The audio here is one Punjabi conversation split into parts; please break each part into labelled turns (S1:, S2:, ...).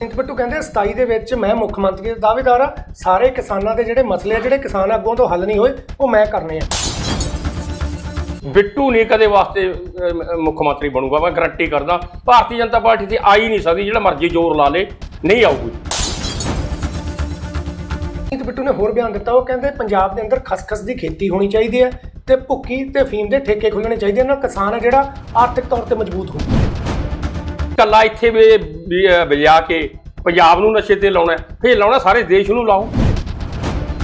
S1: ਸਿੰਤ ਬਿੱਟੂ ਕਹਿੰਦੇ 27 ਦੇ ਵਿੱਚ ਮੈਂ ਮੁੱਖ ਮੰਤਰੀ ਦਾ ਦਾਅਵੇਦਾਰ ਆ। ਸਾਰੇ ਕਿਸਾਨਾਂ ਦੇ ਜਿਹੜੇ ਮਸਲੇ ਆ ਜਿਹੜੇ ਕਿਸਾਨ ਆਗੂਆਂ ਤੋਂ ਹੱਲ ਨਹੀਂ ਹੋਏ ਉਹ ਮੈਂ ਕਰਨੇ ਆ।
S2: ਬਿੱਟੂ ਨਹੀਂ ਕਦੇ ਵਾਸਤੇ ਅਹ, ਮੁੱਖ ਮੰਤਰੀ ਬਣੂਗਾ ਮੈਂ ਗਰੰਟੀ ਕਰਦਾ। ਭਾਰਤੀ ਜਨਤਾ ਪਾਰਟੀ ਤੇ ਆ ਹੀ ਨਹੀਂ ਸਕਦੀ ਜਿਹੜਾ ਮਰਜ਼ੀ ਜ਼ੋਰ ਲਾ ਲੇ ਨਹੀਂ ਆਊਗੀ।
S1: ਸਿੰਤ ਬਿੱਟੂ ਨੇ ਹੋਰ ਬਿਆਨ ਦਿੱਤਾ ਉਹ ਕਹਿੰਦੇ ਪੰਜਾਬ ਦੇ ਅੰਦਰ ਖਸਖਸ ਦੀ ਖੇਤੀ ਹੋਣੀ ਚਾਹੀਦੀ ਹੈ ਤੇ ਭੁੱਕੀ ਤੇ ਫੀਮ ਦੇ ਠੇਕੇ ਖੁੱਲਣੇ ਚਾਹੀਦੇ ਇਹਨਾਂ ਨਾਲ ਕਿਸਾਨ ਆ ਜਿਹੜਾ ਆਰਥਿਕ ਤੌਰ ਤੇ ਮਜ਼ਬੂਤ ਹੋਊ
S2: ਕੱਲਾ ਇੱਥੇ ਵੀ ਵਜਾ ਕੇ ਪੰਜਾਬ ਨੂੰ ਨਸ਼ੇ ਤੇ ਲਾਉਣਾ ਫਿਰ ਲਾਉਣਾ ਸਾਰੇ ਦੇਸ਼ ਨੂੰ ਲਾਓ।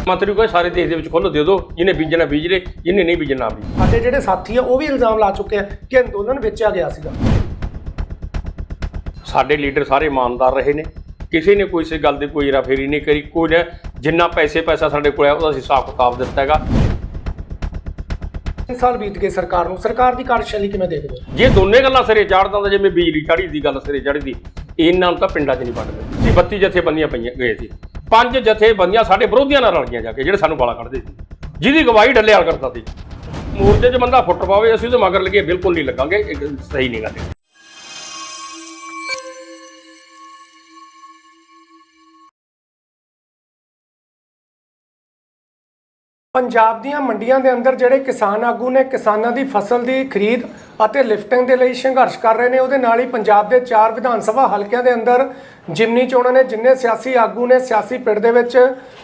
S2: ਮੰਤਰੀ ਕੋਈ ਸਾਰੇ ਦੇਸ਼ ਦੇ ਵਿੱਚ ਖੁੱਲ੍ਹ ਦੇ ਦਿਓ ਜਿਹਨੇ ਬੀਜਣਾ ਬੀਜ ਲੇ ਜਿਹਨੇ ਨਹੀਂ ਬੀਜਣਾ ਵੀ
S1: ਸਾਡੇ ਜਿਹੜੇ ਸਾਥੀ ਆ ਉਹ ਵੀ ਇਲਜ਼ਾਮ ਲਾ ਚੁੱਕੇ ਆ ਕਿ ਅੰਦੋਲਨ ਵੇਚਿਆ ਗਿਆ ਸੀਗਾ।
S2: ਸਾਡੇ ਲੀਡਰ ਸਾਰੇ ਇਮਾਨਦਾਰ ਰਹੇ ਨੇ। ਕਿਸੇ ਨੇ ਕੋਈ ਇਸ ਗੱਲ ਦੀ ਕੋਈ ਰਾਫੇਰੀ ਨਹੀਂ ਕਰੀ। ਕੋਈ ਜਿੰਨਾ ਪੈਸੇ ਪੈਸਾ ਸਾਡੇ ਕੋਲ ਹੈ ਉਹਦਾ ਹਿਸਾਬ ਕਿਤਾਬ ਦਿੱਤਾ ਹੈਗਾ।
S1: ਸਾਲ ਬੀਤ ਗਏ ਸਰਕਾਰ ਨੂੰ। ਸਰਕਾਰ ਦੀ ਕਾਰਜਸ਼ੈਲੀ ਕਿਵੇਂ ਦੇਖਦੇ ਹੋ?
S2: ਜੇ ਦੋਨੇ ਗੱਲਾਂ ਸਿਰੇ ਚਾੜਦਾ ਹੁੰਦਾ ਜਿਵੇਂ ਬਿਜਲੀ ਚਾੜੀ ਦੀ ਗੱਲ ਸਿਰੇ ਚੜ੍ਹਦੀ ਇਹਨਾਂ ਨੂੰ ਤਾਂ ਪਿੰਡਾਂ 'ਚ ਨਹੀਂ ਵੰਡਦੇ ਸੀ 32 ਜਥੇਬੰਦੀਆਂ ਪਈਆਂ, ਗਏ ਸੀ। ਪੰਜ ਜਥੇਬੰਦੀਆਂ ਸਾਡੇ ਵਿਰੋਧੀਆਂ ਨਾਲ ਰਲ ਗਈਆਂ ਜਾ ਕੇ, ਜਿਹੜੇ ਸਾਨੂੰ ਵਾਲਾ ਕੱਢਦੇ ਸੀ। ਜਿਹਦੀ ਗਵਾਹੀ ਡੱਲੇਵਾਲ ਕਰਦਾ ਸੀ। ਮੋਰਚੇ 'ਚ ਬੰਦਾ ਫੁੱਟ ਪਾਵੇ, ਅਸੀਂ ਉਹਦੇ ਮਗਰ ਲੱਗੇ, ਬਿਲਕੁਲ ਨਹੀਂ ਲੱਗਾਂਗੇ, ਇਹ ਸਹੀ ਨਹੀਂ ਗੱਲ।
S1: ਪੰਜਾਬ ਦੀਆਂ ਮੰਡੀਆਂ ਦੇ ਅੰਦਰ ਜਿਹੜੇ ਕਿਸਾਨ ਆਗੂ ਨੇ, ਕਿਸਾਨਾਂ ਦੀ ਫਸਲ ਦੀ ਖਰੀਦ ਅਤੇ ਲਿਫਟਿੰਗ ਦੇ ਲਈ ਸੰਘਰਸ਼ ਕਰ ਰਹੇ ਨੇ। ਉਹਦੇ ਨਾਲ ਹੀ ਪੰਜਾਬ ਦੇ ਚਾਰ ਵਿਧਾਨ ਸਭਾ ਹਲਕਿਆਂ ਦੇ ਅੰਦਰ ਜਿਮਨੀ ਚੋਣਾਂ ਨੇ ਜਿੰਨੇ ਸਿਆਸੀ ਆਗੂ ਨੇ ਸਿਆਸੀ ਪਿੜ ਦੇ ਵਿੱਚ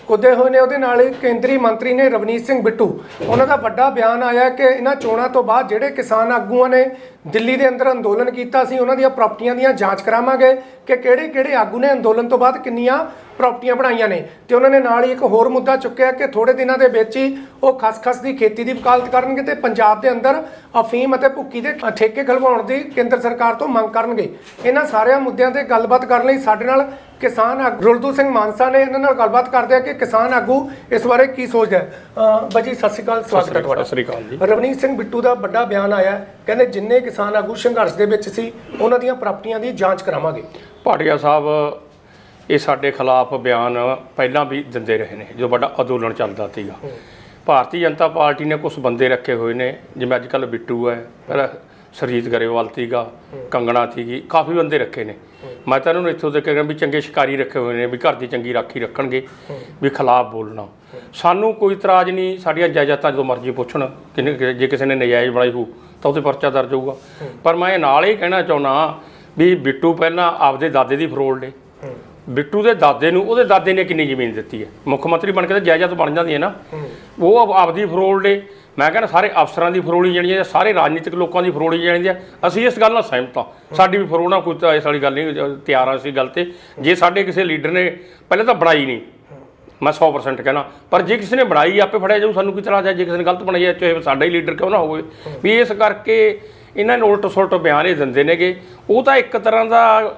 S1: ਕੁੱਦੇ ਹੋਏ ਨੇ, ਉਹਦੇ ਨਾਲ ਹੀ ਕੇਂਦਰੀ ਮੰਤਰੀ ਨੇ ਰਵਨੀਤ ਸਿੰਘ ਬਿੱਟੂ। ਉਹਨਾਂ ਦਾ ਵੱਡਾ ਬਿਆਨ ਆਇਆ ਕਿ ਇਹਨਾਂ ਚੋਣਾਂ ਤੋਂ ਬਾਅਦ ਜਿਹੜੇ ਕਿਸਾਨ ਆਗੂਆਂ ਨੇ ਦਿੱਲੀ ਦੇ ਅੰਦਰ ਅੰਦੋਲਨ ਕੀਤਾ ਸੀ, ਉਹਨਾਂ ਦੀਆਂ ਪ੍ਰਾਪਰਟੀਆਂ ਦੀਆਂ ਜਾਂਚ ਕਰਾਵਾਂਗੇ ਕਿ ਕਿਹੜੇ ਕਿਹੜੇ ਆਗੂ ਨੇ ਅੰਦੋਲਨ ਤੋਂ ਬਾਅਦ ਕਿੰਨੀਆਂ ਪ੍ਰਾਪਰਟੀਆਂ ਬਣਾਈਆਂ ਨੇ। ਤੇ ਉਹਨਾਂ ਨੇ ਨਾਲ ਹੀ ਇੱਕ ਹੋਰ ਮੁੱਦਾ ਚੁੱਕਿਆ ਕਿ ਥੋੜੇ ਦਿਨਾਂ ਦੇ ਵਿੱਚ ਹੀ ਉਹ ਖਸਖਸ ਦੀ ਖੇਤੀ ਦੀ ਵਕਾਲਤ ਕਰਨਗੇ ਤੇ ਪੰਜਾਬ ਦੇ ਅੰਦਰ ਅਫੀਮ ਅਤੇ ਭੁੱਕੀ ਦੇ ਠੇਕੇ ਖਲਵਾਉਣ ਦੀ ਕੇਂਦਰ ਸਰਕਾਰ ਤੋਂ ਮੰਗ ਕਰਨਗੇ। ਇਹਨਾਂ ਸਾਰਿਆਂ ਮੁੱਦਿਆਂ ਤੇ ਗੱਲਬਾਤ ਕਰਨ ਲਈ ਸਾਡੇ ਨਾਲ ਕਿਸਾਨ ਆਗੂ ਗੁਰਦੂ ਸਿੰਘ ਮਾਨਸਾ ਨੇ ਇਹਨਾਂ ਨਾਲ ਗੱਲਬਾਤ ਕਰਦੇ ਆ ਕਿ ਕਿਸਾਨ ਆਗੂ ਇਸ ਬਾਰੇ ਕੀ ਸੋਚਦਾ ਹੈ। ਬਾਜੀ ਸਤਿ ਸ਼੍ਰੀ ਅਕਾਲ ਸਵਾਗਤ ਹੈ ਤੁਹਾਡਾ।
S2: ਸਤਿ ਸ੍ਰੀ ਅਕਾਲ ਜੀ।
S1: ਰਵਨੀਤ ਸਿੰਘ ਬਿੱਟੂ ਦਾ ਵੱਡਾ ਬਿਆਨ ਆਇਆ। ਕਹਿੰਦੇ ਜਿੰਨੇ ਕਿਸਾਨ ਆਗੂ ਸੰਘਰਸ਼ ਦੇ ਵਿੱਚ ਸੀ ਉਹਨਾਂ ਦੀਆਂ ਪ੍ਰਾਪਰਟੀਆਂ ਦੀ ਜਾਂਚ ਕਰਾਵਾਂਗੇ।
S2: ਭਾਟੀਆ ਸਾਹਿਬ ਇਹ ਸਾਡੇ ਖਿਲਾਫ ਬਿਆਨ ਪਹਿਲਾਂ ਵੀ ਦਿੰਦੇ ਰਹੇ ਨੇ ਜਦੋਂ ਵੱਡਾ ਅੰਦੋਲਨ ਚੱਲਦਾ ਸੀਗਾ। ਭਾਰਤੀ ਜਨਤਾ ਪਾਰਟੀ ਨੇ ਕੁਝ ਬੰਦੇ ਰੱਖੇ ਹੋਏ ਨੇ ਜਿਵੇਂ ਅੱਜ ਕੱਲ ਬਿੱਟੂ ਹੈ ਪਹਿਲਾਂ ਸਰਜੀਤ ਗਰੇਵਾਲ ਸੀਗਾ ਕੰਗਣਾ ਸੀਗੀ ਕਾਫੀ ਬੰਦੇ ਰੱਖੇ ਨੇ। ਮੈਂ ਤਾਂ ਇਹਨਾਂ ਨੂੰ ਇੱਥੋਂ ਤੱਕ ਕਹਿੰਦਾ ਵੀ ਚੰਗੇ ਸ਼ਿਕਾਰੀ ਰੱਖੇ ਹੋਏ ਨੇ ਵੀ ਘਰ ਦੀ ਚੰਗੀ ਰਾਖੀ ਰੱਖਣਗੇ ਵੀ ਖਿਲਾਫ ਬੋਲਣਾ। ਸਾਨੂੰ ਕੋਈ ਇਤਰਾਜ਼ ਨਹੀਂ ਸਾਡੀਆਂ ਜਾਇਦਾਦਾਂ ਜਦੋਂ ਮਰਜ਼ੀ ਪੁੱਛਣ ਕਿੰਨੇ ਜੇ ਕਿਸੇ ਨੇ ਨਜਾਇਜ਼ ਬਣਾਈ ਹੋ ਤਾਂ ਉਹਦੇ ਪਰਚਾ ਦਰਜ ਹੋਊਗਾ। ਪਰ ਮੈਂ ਨਾਲ ਹੀ ਕਹਿਣਾ ਚਾਹੁੰਦਾ ਵੀ ਬਿੱਟੂ ਪਹਿਲਾਂ ਆਪਦੇ ਦਾਦੇ ਦੀ ਫਰੋਲ ਲੇ ਬਿੱਟੂ ਦੇ ਦਾਦੇ ਨੂੰ ਉਹਦੇ ਦਾਦੇ ਨੇ ਕਿੰਨੀ ਜ਼ਮੀਨ ਦਿੱਤੀ ਹੈ? ਮੁੱਖ ਮੰਤਰੀ ਬਣ ਕੇ ਤਾਂ ਜਾਇਦਾਦ ਬਣ ਜਾਂਦੀ ਹੈ ਨਾ। ਉਹ ਆਪ- ਆਪਦੀ ਫਰੋਲ ਲੇ ਮੈਂ ਕਹਿੰਦਾ ਸਾਰੇ ਅਫਸਰਾਂ ਦੀ ਫਰੋਲੀ ਜਾਣੀ ਹੈ ਸਾਰੇ ਰਾਜਨੀਤਿਕ ਲੋਕਾਂ ਦੀ ਫਰੋਲੀ ਜਾਣੀ ਹੈ। ਅਸੀਂ ਇਸ ਗੱਲ ਨਾਲ ਸਹਿਮਤ ਹਾਂ। ਸਾਡੀ ਵੀ ਫਰੋਲ ਨਾਲ ਕੋਈ ਤਾਂ ਇਸ ਵਾਲੀ ਗੱਲ ਨਹੀਂ ਅ, ਤਿਆਰ ਹਾਂ ਅਸੀਂ ਗੱਲ ਤੇ। ਜੇ ਸਾਡੇ ਕਿਸੇ ਲੀਡਰ ਨੇ ਪਹਿਲੇ ਤਾਂ ਬਣਾਈ ਨਹੀਂ। ਮੈਂ 100% ਕਹਿਣਾ। ਪਰ ਜੇ ਕਿਸੇ ਨੇ ਬਣਾਈ ਆਪੇ ਫੜਿਆ ਜਾਊ ਸਾਨੂੰ ਕੀ ਤਰ੍ਹਾਂ ਜੇ ਕਿਸੇ ਨੇ ਗਲਤ ਬਣਾਈ ਹੈ ਚਾਹੇ ਸਾਡਾ ਹੀ ਲੀਡਰ ਕਿਉਂ ਨਾ ਹੋਵੇ। ਵੀ ਇਸ ਕਰਕੇ ਇਹਨਾਂ ਨੇ ਉਲਟ ਸੁਲਟ ਬਿਆਨ ਇਹ ਦਿੰਦੇ ਨੇਗੇ। ਉਹ ਤਾਂ ਇੱਕ ਤਰ੍ਹਾਂ ਦਾ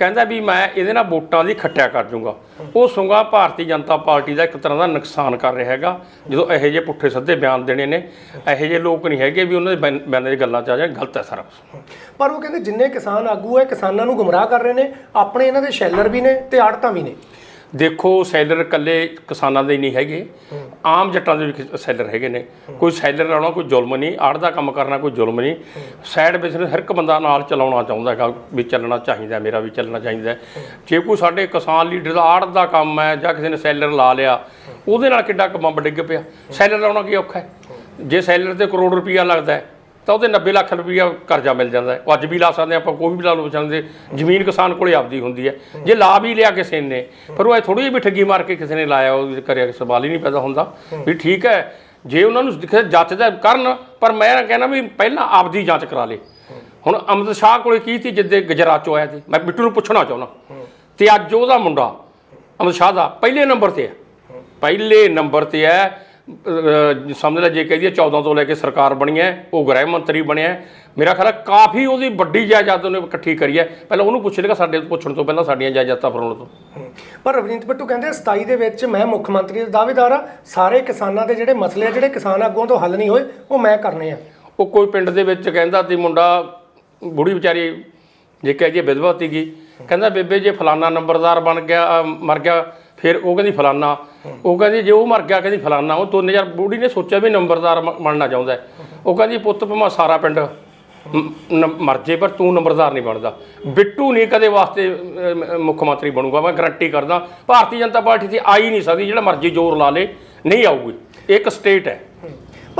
S2: ਕਹਿੰਦਾ ਵੀ ਮੈਂ ਇਹਦੇ ਨਾਲ ਵੋਟਾਂ ਦੀ ਖੱਟਿਆ ਕਰ ਜੂੰਗਾ ਉਹ ਸੁੰਗਾ ਭਾਰਤੀ ਜਨਤਾ ਪਾਰਟੀ ਦਾ ਇੱਕ ਤਰ੍ਹਾਂ ਦਾ ਨੁਕਸਾਨ ਕਰ ਰਿਹਾ ਹੈਗਾ। ਜਦੋਂ ਇਹੋ ਜਿਹੇ ਪੁੱਠੇ ਸੱਦੇ ਬਿਆਨ ਦੇਣੇ ਨੇ, ਇਹੋ ਜਿਹੇ ਲੋਕ ਨਹੀਂ ਹੈਗੇ ਵੀ ਉਹਨਾਂ ਦੇ ਬਿਆਨ- ਬਿਆਨਾਂ ਦੀ ਗੱਲਾਂ ਚ ਆ ਜਾਣ, ਗਲਤ ਹੈ ਸਾਰਾ ਕੁਛ।
S1: ਪਰ ਉਹ ਕਹਿੰਦੇ ਜਿੰਨੇ ਕਿਸਾਨ ਆਗੂ ਹੈ, ਕਿਸਾਨਾਂ ਨੂੰ ਗੁੰਮਰਾਹ ਕਰ ਰਹੇ ਨੇ, ਆਪਣੇ ਇਹਨਾਂ ਦੇ ਸ਼ੈਲਰ ਵੀ ਨੇ ਤੇ ਆੜਤਾਂ ਵੀ ਨੇ।
S2: ਦੇਖੋ ਸੈਲਰ ਇਕੱਲੇ ਕਿਸਾਨਾਂ ਦੇ ਨਹੀਂ ਹੈਗੇ। ਆਮ ਜੱਟਾਂ ਦੇ ਵੀ ਸੈਲਰ ਹੈਗੇ ਨੇ। ਕੋਈ ਸੈਲਰ ਲਾਉਣਾ ਕੋਈ ਜ਼ੁਲਮ ਨਹੀਂ ਆੜ ਦਾ ਕੰਮ ਕਰਨਾ ਕੋਈ ਜ਼ੁਲਮ ਨਹੀਂ। ਸਾਈਡ ਬਿਜ਼ਨਸ ਹਰ ਇੱਕ ਬੰਦਾ ਨਾਲ ਚਲਾਉਣਾ ਚਾਹੁੰਦਾ ਹੈਗਾ ਵੀ ਚੱਲਣਾ ਚਾਹੀਦਾ ਮੇਰਾ ਵੀ ਚੱਲਣਾ ਚਾਹੀਦਾ। ਜੇ ਕੋਈ ਸਾਡੇ ਕਿਸਾਨ ਲੀਡਰ ਦਾ ਆੜ ਦਾ ਕੰਮ ਹੈ ਜਾਂ ਕਿਸੇ ਨੇ ਸੈਲਰ ਲਾ ਲਿਆ ਉਹਦੇ ਨਾਲ ਕਿੱਡਾ ਕਮੰਬ ਡਿੱਗ ਪਿਆ? ਸੈਲਰ ਲਾਉਣਾ ਕੀ ਔਖਾ ਹੈ। ਜੇ ਸੈਲਰ ਤੇ ਕਰੋੜ ਰੁਪਈਆ ਲੱਗਦਾ ਹੈ ਤਾਂ ਉਹਦੇ 90 ਲੱਖ ਰੁਪਈਆ ਕਰਜ਼ਾ ਮਿਲ ਜਾਂਦਾ ਹੈ। ਉਹ ਅੱਜ ਵੀ ਲਾ ਸਕਦੇ ਹਾਂ ਆਪਾਂ ਕੋਈ ਵੀ ਲਾ ਲਓ ਚਾਹੁੰਦੇ ਜ਼ਮੀਨ ਕਿਸਾਨ ਕੋਲੇ ਆਪਦੀ ਹੁੰਦੀ ਹੈ। ਜੇ ਲਾ ਵੀ ਲਿਆ ਕਿਸੇ ਨੇ ਪਰ ਉਹ ਥੋੜੀ ਜਿਹੀ ਵੀ ਠੱਗੀ ਮਾਰ ਕੇ ਕਿਸੇ ਨੇ ਲਾਇਆ, ਉਹ ਕਰਿਆ ਸਵਾਲ ਹੀ ਨਹੀਂ ਪੈਦਾ ਹੁੰਦਾ। ਵੀ ਠੀਕ ਹੈ, ਜੇ ਉਹਨਾਂ ਨੂੰ ਦਿਖੇ ਜੱਚਦਾ ਕਰਨ, ਪਰ ਮੈਂ ਕਹਿੰਦਾ ਵੀ ਪਹਿਲਾਂ ਆਪਦੀ ਜਾਂਚ ਕਰਾ ਲੇ। ਹੁਣ ਅਮਿਤ ਸ਼ਾਹ ਕੋਲੇ ਕੀ ਸੀ, ਜਿੱਦੇ ਗੁਜਰਾਤ ਚੋਂ ਆਇਆ ਸੀ। ਮੈਂ ਬਿੱਟੂ ਨੂੰ ਪੁੱਛਣਾ ਚਾਹੁੰਦਾ। ਤੇ ਅੱਜ ਉਹਦਾ ਮੁੰਡਾ ਅਮਿਤ ਸ਼ਾਹ ਦਾ ਪਹਿਲੇ ਨੰਬਰ ਤੇ ਹੈ। ਪਹਿਲੇ ਨੰਬਰ ਤੇ ਹੈ। ਸਮਝ ਲੈ ਜੇ ਕਹਦੀ 14 ਤੋਂ ਲੈ ਕੇ ਸਰਕਾਰ ਬਣੀ ਹੈ ਉਹ ਗ੍ਰਹਿ ਮੰਤਰੀ ਬਣਿਆ। ਮੇਰਾ ਖਿਆਲ ਹੈ ਕਾਫੀ ਉਹਦੀ ਵੱਡੀ ਜਾਇਦਾਦ ਉਹਨੇ ਇਕੱਠੀ ਕਰੀ ਹੈ। ਪਹਿਲਾਂ ਉਹਨੂੰ ਪੁੱਛ ਲੇਗਾ ਸਾਡੇ ਤੋਂ ਪੁੱਛਣ ਤੋਂ ਪਹਿਲਾਂ ਸਾਡੀਆਂ ਜਾਇਦਾਦਾਂ ਫਰੋਣ ਤੋਂ।
S1: ਪਰ ਰਵਨੀਤ ਬਿੱਟੂ ਕਹਿੰਦੇ 27 ਦੇ ਵਿੱਚ ਮੈਂ ਮੁੱਖ ਮੰਤਰੀ ਦਾ ਦਾਅਵੇਦਾਰ ਆ ਸਾਰੇ ਕਿਸਾਨਾਂ ਦੇ ਜਿਹੜੇ ਮਸਲੇ ਆ ਜਿਹੜੇ ਕਿਸਾਨ ਆਗੂਆਂ ਤੋਂ ਹੱਲ ਨਹੀਂ ਹੋਏ ਉਹ ਮੈਂ ਕਰਨੇ ਆ।
S2: ਉਹ ਕੋਈ ਪਿੰਡ ਦੇ ਵਿੱਚ ਕਹਿੰਦਾ ਤੇ ਮੁੰਡਾ ਬੁੜੀ ਵਿਚਾਰੀ ਜੇ ਕਹਿ ਜੇ ਵਿਧਵਾ ਸੀਗੀ। ਕਹਿੰਦਾ ਬੇਬੇ ਜੇ ਫਲਾਨਾ ਨੰਬਰਦਾਰ ਬਣ ਗਿਆ ਮਰ ਗਿਆ ਫਿਰ ਉਹ ਕਹਿੰਦੀ ਫਲਾਨਾ। ਉਹ ਕਹਿੰਦੀ ਜੇ ਉਹ ਮਰ ਗਿਆ, ਕਹਿੰਦੀ ਫਲਾਨਾ, ਉਹ 3000 ਬੁੜੀ ਨੇ ਸੋਚਿਆ ਵੀ ਨੰਬਰਦਾਰ ਬ- ਬਣਨਾ ਚਾਹੁੰਦਾ ਉਹ ਕਹਿੰਦੀ ਪੁੱਤ ਭਮਾ ਸਾਰਾ ਪਿੰਡ ਮ- ਮਰ ਜੇ, ਪਰ ਤੂੰ ਨੰਬਰਦਾਰ ਨਹੀਂ ਬਣਦਾ। ਬਿੱਟੂ ਨਹੀਂ ਕਦੇ ਵਾਸਤੇ ਮੁੱਖ ਮੰਤਰੀ ਬਣੂਗਾ, ਮੈਂ ਗਰੰਟੀ ਕਰਦਾ। ਭਾਰਤੀ ਜਨਤਾ ਪਾਰਟੀ ਤੇ ਆ ਹੀ ਨਹੀਂ ਸਕਦੀ, ਜਿਹੜਾ ਮਰਜ਼ੀ ਜ਼ੋਰ ਲਾ ਲੇ, ਨਹੀਂ ਆਊਗੀ। ਇਹ ਇੱਕ ਸਟੇਟ ਹੈ।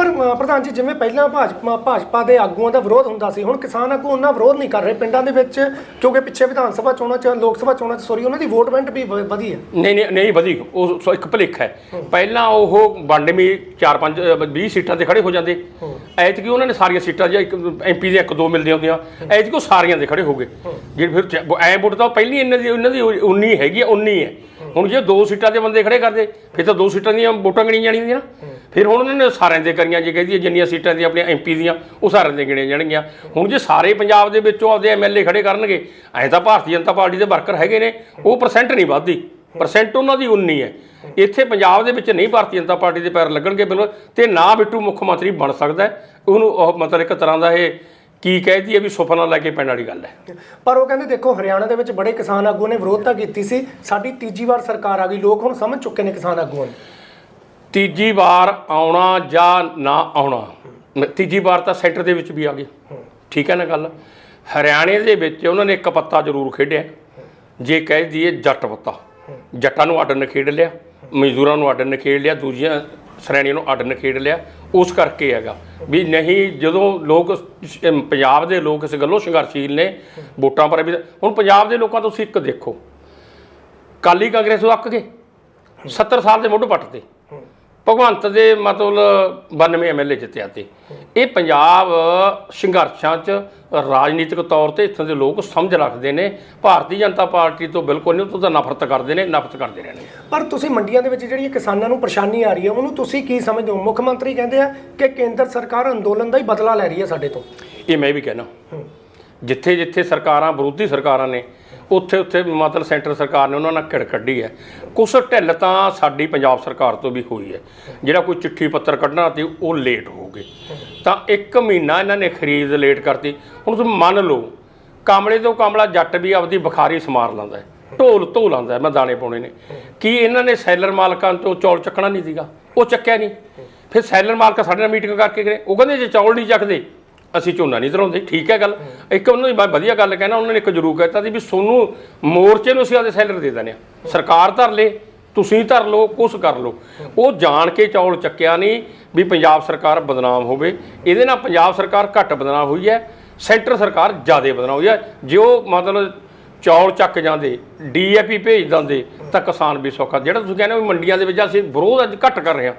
S1: ਪਰ ਅ, ਪ੍ਰਧਾਨ ਜੀ ਜਿਵੇਂ ਪਹਿਲਾਂ ਭਾਜਪਾ ਭਾਜਪਾ ਦੇ ਆਗੂਆਂ ਦਾ ਵਿਰੋਧ ਹੁੰਦਾ ਸੀ ਹੁਣ ਕਿਸਾਨ ਆਗੂ ਉਹਨਾਂ ਵਿਰੋਧ ਨਹੀਂ ਕਰ ਰਹੇ ਪਿੰਡਾਂ ਦੇ ਵਿੱਚ ਕਿਉਂਕਿ ਪਿੱਛੇ ਵਿਧਾਨ ਸਭਾ ਚੋਣਾਂ ਚ ਲੋਕ ਸਭਾ ਚੋਣਾਂ ਚ ਸੋਰੀ ਉਹਨਾਂ ਦੀ ਵੋਟ ਬੈਂਕ ਵੀ ਵ- ਵਧੀ ਹੈ।
S2: ਨਹੀਂ ਨਹੀਂ ਨਹੀਂ ਵਧੀ ਉਹ ਸੋ ਇੱਕ ਭੁਲੇਖਾ ਹੈ। ਪਹਿਲਾਂ ਉਹ 92 4 5 20 ਸੀਟਾਂ ਤੇ ਖੜੇ ਹੋ ਜਾਂਦੇ। ਐਤਕੀ ਉਹਨਾਂ ਨੇ ਸਾਰੀਆਂ ਸੀਟਾਂ ਜਾਂ ਇੱਕ ਐਮਪੀ ਦੇ ਇੱਕ ਦੋ ਮਿਲਦੀਆਂ ਹੁੰਦੀਆਂ। ਐਤਕੀ ਉਹ ਸਾਰੀਆਂ ਦੇ ਖੜੇ ਹੋ ਗਏ। ਜਿਹੜੇ ਫਿਰ ਚ- ਐ ਵੋਟ ਤਾਂ ਪਹਿਲੀ ਇਹਨਾਂ ਦੀ ਇਹਨਾਂ ਦੀ 19 ਹੈਗੀ ਆ 19 ਹੈ। ਹੁਣ ਜੇ ਦੋ ਸੀਟਾਂ ਦੇ ਬੰਦੇ ਖੜੇ ਕਰਦੇ ਫਿਰ ਤਾਂ ਦੋ ਸੀਟਾਂ ਦੀਆਂ ਵੋਟਾਂ ਗਣੀਆਂ ਜਾਣੀਆਂ ਸੀ ਨਾ। ਫਿਰ ਹੁਣ ਉਹਨਾਂ ਨੇ ਸਾਰਿਆਂ ਦੇ ਕਰੀਆਂ, ਜੇ ਕਹਦੀ ਜਿੰਨੀਆਂ ਸੀਟਾਂ ਦੀਆਂ ਆਪਣੀਆਂ ਐਮਪੀ ਦੀਆਂ, ਉਹ ਸਾਰਿਆਂ ਦੇ ਗਿਣੀਆਂ ਜਾਣਗੀਆਂ। ਹੁਣ ਜੇ ਸਾਰੇ ਪੰਜਾਬ ਦੇ ਵਿੱਚੋਂ ਆਪਦੇ ਐਮਐਲਏ ਖੜੇ ਕਰਨਗੇ, ਐਂ ਤਾਂ ਭਾਰਤੀ ਜਨਤਾ ਪਾਰਟੀ ਦੇ ਵਰਕਰ ਹੈਗੇ ਨੇ, ਉਹ ਪਰਸੈਂਟ ਨਹੀਂ ਵੱਧਦੀ। ਪਰਸੈਂਟ ਉਹਨਾਂ ਦੀ 19 ਹੈ। ਇੱਥੇ ਪੰਜਾਬ ਦੇ ਵਿੱਚ ਨਹੀਂ ਭਾਰਤੀ ਜਨਤਾ ਪਾਰਟੀ ਦੇ ਪੈਰ ਲੱਗਣਗੇ ਬਿਲਕੁਲ, ਤੇ ਨਾ ਬਿੱਟੂ ਮੁੱਖ ਮੰਤਰੀ ਬਣ ਸਕਦਾ ਉਹਨੂੰ ਉਹ ਮਤਲਬ ਇੱਕ ਤਰ੍ਹਾਂ ਦਾ ਇਹ ਕੀ ਕਹਿ ਦਈਏ ਵੀ ਸੁਪਨਾ ਲੈ ਕੇ ਪੈਣ ਵਾਲੀ ਗੱਲ ਹੈ।
S1: ਪਰ ਉਹ ਕਹਿੰਦੇ ਦੇਖੋ, ਹਰਿਆਣਾ ਦੇ ਵਿੱਚ ਬੜੇ ਕਿਸਾਨ ਆਗੂਆਂ ਨੇ ਵਿਰੋਧਤਾ ਕੀਤੀ ਸੀ। ਸਾਡੀ ਤੀਜੀ ਵਾਰ ਸਰਕਾਰ ਆ ਗਈ, ਲੋਕ ਹੁਣ ਸਮਝ ਚੁੱਕੇ ਨੇ ਕਿਸਾਨ ਆਗੂਆਂ ਨੂੰ।
S2: ਤੀਜੀ ਵਾਰ ਆਉਣਾ ਜਾਂ ਨਾ ਆਉਣਾ। ਤੀਜੀ ਵਾਰ ਤਾਂ ਸੈਂਟਰ ਦੇ ਵਿੱਚ ਵੀ ਆ ਗਏ ਠੀਕ ਹੈ ਨਾ ਗੱਲ? ਹਰਿਆਣੇ ਦੇ ਵਿੱਚ ਉਹਨਾਂ ਨੇ ਇੱਕ ਪੱਤਾ ਜ਼ਰੂਰ ਖੇਡਿਆ। ਜੇ ਕਹਿ ਦਈਏ ਜੱਟ ਪੱਤਾ। ਜੱਟਾਂ ਨੂੰ ਅੱਡ ਨਖੇੜ ਲਿਆ, ਮਜ਼ਦੂਰਾਂ ਨੂੰ ਅੱਡ ਨਖੇੜ ਲਿਆ, ਦੂਜੀਆਂ ਸ਼੍ਰੇਣੀਆਂ ਨੂੰ ਅੱਡ ਨਖੇੜ ਲਿਆ। ਉਸ ਕਰਕੇ ਹੈਗਾ ਵੀ ਨਹੀਂ, ਜਦੋਂ ਲੋਕ ਪੰਜਾਬ ਦੇ ਲੋਕ ਇਸ ਗੱਲੋਂ ਸੰਘਰਸ਼ੀਲ ਨੇ, ਵੋਟਾਂ ਪਰ ਵੀ ਹੁਣ ਪੰਜਾਬ ਦੇ ਲੋਕਾਂ ਤੋਂ ਤੁਸੀਂ ਇੱਕ ਦੇਖੋ। ਕਾਲੀ ਕਾਂਗਰਸ ਤੋਂ ਅੱਕ ਗਏ। 70 ਸਾਲ ਦੇ ਮੁੱਢ ਪੱਟ ਭਗਵੰਤ ਦੇ ਮਤਲਬ 92 ਐਮਐਲਏ ਜਿੱਤਿਆ ਤੇ। ਇਹ ਪੰਜਾਬ ਸੰਘਰਸ਼ਾਂ 'ਚ ਰਾਜਨੀਤਿਕ ਤੌਰ ਤੇ ਇੱਥੋਂ ਦੇ ਲੋਕ ਸਮਝ ਰੱਖਦੇ ਨੇ ਭਾਰਤੀ ਜਨਤਾ ਪਾਰਟੀ ਤੋਂ ਬਿਲਕੁਲ ਨਹੀਂ ਉਹ ਤੋਂ ਨਫ਼ਰਤ ਕਰਦੇ ਨੇ ਨਫ਼ਰਤ ਕਰਦੇ ਰਹਿਣਗੇ
S1: ਪਰ ਤੁਸੀਂ ਮੰਡੀਆਂ ਦੇ ਵਿੱਚ ਜਿਹੜੀ ਕਿਸਾਨਾਂ ਨੂੰ ਪਰੇਸ਼ਾਨੀ ਆ ਰਹੀ ਹੈ ਉਹਨੂੰ ਤੁਸੀਂ ਕੀ ਸਮਝਦੇ ਹੋ? ਮੁੱਖ ਮੰਤਰੀ ਕਹਿੰਦੇ ਆ ਕਿ ਕੇਂਦਰ ਸਰਕਾਰ ਅੰਦੋਲਨ ਦਾ ਹੀ ਬਦਲਾ ਲੈ ਰਹੀ ਹੈ ਸਾਡੇ ਤੋਂ।
S2: ਇਹ ਮੈਂ ਵੀ ਕਹਿਣਾ। ਜਿੱਥੇ ਜਿੱਥੇ ਸਰਕਾਰਾਂ, ਵਿਰੋਧੀ ਸਰਕਾਰਾਂ ਨੇ, ਉੱਥੇ ਉੱਥੇ ਮਤਲਬ ਸੈਂਟਰ ਸਰਕਾਰ ਨੇ ਉਹਨਾਂ ਨਾਲ ਘਿੜ ਕੱਢੀ ਹੈ। ਕੁਛ ਢਿੱਲ ਤਾਂ ਸਾਡੀ ਪੰਜਾਬ ਸਰਕਾਰ ਤੋਂ ਵੀ ਹੋਈ ਹੈ। ਜਿਹੜਾ ਕੋਈ ਚਿੱਠੀ ਪੱਤਰ ਕੱਢਣਾ ਤੇ ਉਹ ਲੇਟ ਹੋ ਗਏ। ਤਾਂ ਇੱਕ ਮਹੀਨਾ ਇਹਨਾਂ ਨੇ ਖਰੀਦ ਲੇਟ ਕਰਤੀ। ਹੁਣ ਤੁਸੀਂ ਮੰਨ ਲਓ, ਕਾਮਲੇ ਤੋਂ ਕਾਮਲਾ ਜੱਟ ਵੀ ਆਪਦੀ ਬੁਖਾਰੀ ਸਮਾਰ ਲੈਂਦਾ ਹੈ। ਢੋਲ ਧੋ ਲਾਂਦਾ ਮੈਂ ਦਾਣੇ ਪਾਉਣੇ ਨੇ। ਕੀ ਇਹਨਾਂ ਨੇ ਸੈਲਰ ਮਾਲਕਾਂ ਤੋਂ ਚੌਲ ਚੱਕਣਾ ਨਹੀਂ ਸੀਗਾ? ਉਹ ਚੱਕਿਆ ਨਹੀਂ। ਫਿਰ ਸੈਲਰ ਮਾਲਕ ਸਾਡੇ ਨਾਲ ਮੀਟਿੰਗ ਕਰਕੇ ਗਏ। ਉਹ ਕਹਿੰਦੇ ਜੇ ਚੌਲ ਨਹੀਂ ਚੱਕਦੇ ਅਸੀਂ ਝੋਨਾ ਨਹੀਂ ਧਰਾਉਂਦੇ, ਠੀਕ ਹੈ ਗੱਲ। ਇੱਕ ਉਹਨਾਂ ਦੀ ਮੈਂ ਵਧੀਆ ਗੱਲ ਕਹਿਣਾ, ਉਹਨਾਂ ਨੇ ਇੱਕ ਜ਼ਰੂਰ ਕਹਿਤਾ ਸੀ ਵੀ ਸੋਨੂੰ ਮੋਰਚੇ ਨੂੰ ਅਸੀਂ ਆਦੇ ਸੈਲਰ ਦੇ ਦਿੰਦੇ ਆ ਸਰਕਾਰ ਧਰ ਲੇ, ਤੁਸੀਂ ਧਰ ਲਓ, ਕੁਛ ਕਰ ਲਓ। ਉਹ ਜਾਣ ਕੇ ਚੌਲ ਚੱਕਿਆ ਨਹੀਂ ਵੀ ਪੰਜਾਬ ਸਰਕਾਰ ਬਦਨਾਮ ਹੋਵੇ। ਇਹਦੇ ਨਾਲ ਪੰਜਾਬ ਸਰਕਾਰ ਘੱਟ ਬਦਨਾਮ ਹੋਈ ਹੈ, ਸੈਂਟਰ ਸਰਕਾਰ ਜ਼ਿਆਦਾ ਬਦਨਾਮ ਹੋਈ ਹੈ। ਜੇ ਉਹ ਮਤਲਬ ਚੌਲ ਚੱਕ ਜਾਂਦੇ, ਡੀਏਪੀ ਭੇਜ ਦਿੰਦੇ, ਤਾਂ ਕਿਸਾਨ ਵੀ ਸੌਖਾ। ਜਿਹੜਾ ਤੁਸੀਂ ਕਹਿੰਦੇ ਹੋ ਵੀ ਮੰਡੀਆਂ ਦੇ ਵਿੱਚ ਅਸੀਂ ਵਿਰੋਧ ਅੱਜ ਘੱਟ ਕਰ ਰਹੇ ਹਾਂ।